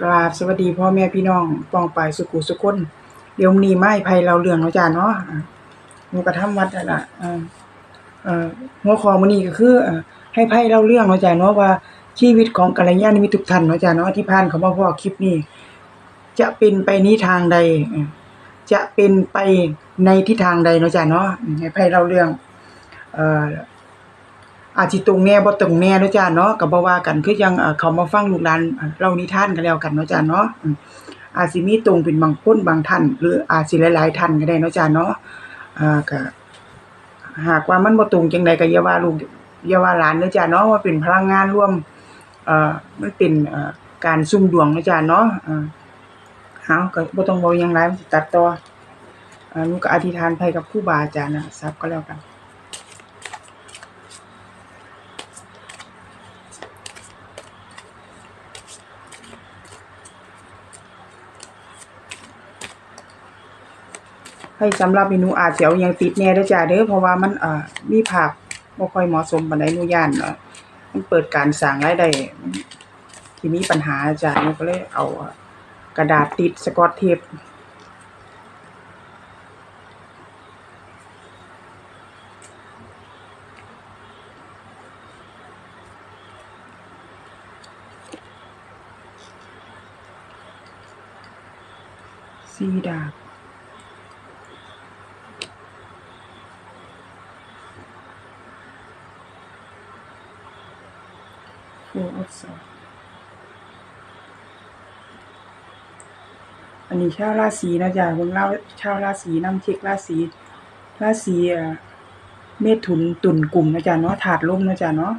กราบสวัสดีพ่อแม่พี่น้องปองไปสุขุสุคนเดี๋ยวนี้ไม้ภัยเราเรื่องเนาะจ้าเนาะอ่าหนูก็ทำวัดนั่นล่ะเออเอ่อหัวข้อมื้อนี้ก็คือให้ภัยเล่าเรื่องเนาะจ้าเนาะว่าชีวิตของกัลยาณมิตรทุกท่านเนาะจ้าเนาะที่ผ่านเขามาพ้อคลิปนี้ จะเป็นไปในทางใด จะเป็นไปในทิศทางใดเนาะจ้าเนาะให้ภัยเล่าเรื่อง เอ่อ อาจสิตรงแน่บ่ตรงแน่เนาะจ้าเนาะก็บ่ว่ากันคือจังเออเขามาฟังลูกหลานเล่านิทานกันแล้วกันเนาะจ้าเนาะอาจสิมีตรงเป็นบางคนบางท่าน หรืออาจสิหลายๆท่านก็ได้เนาะจ้าเนาะอ่าก็หากว่ามันบ่ตรงจังใดก็อย่าว่าลูกอย่าว่าหลานเด้อจ้าเนาะว่าเป็นพลังงานร่วมเอ่อมันเป็นเอ่อการซุ่มดวงเนาะจ้าเนาะอ่าเฮาก็บ่ต้องเว้าหยังหลายมันสิตัดต่ออ่าหนูก็อธิษฐานไปกับครูบาอาจารย์นะทรัพย์ก็แล้วกัน ให้สำหรับเมนูอาจเอาอิหยังติดแน่เด้จ้าเด้อเพราะว่ามันเอ่อมีภาพบ่ค่อยเหมาะสมปานใดหนูย้านเอ่อมันเปิดการสร้างรายได้ที่มีปัญหาจ้ะหนูก็เลยเอากระดาษติดสกอตเทปสีดาบ Four of Swords อันนี้ชาวราศีนะจ๊ะเบิ่งเล่าชาวราศีนำเช็คราศีราศีเอ่อเมถุนตุลกลุ่มนะจ๊ะเนาะถาดลมนะจ๊ะเนาะ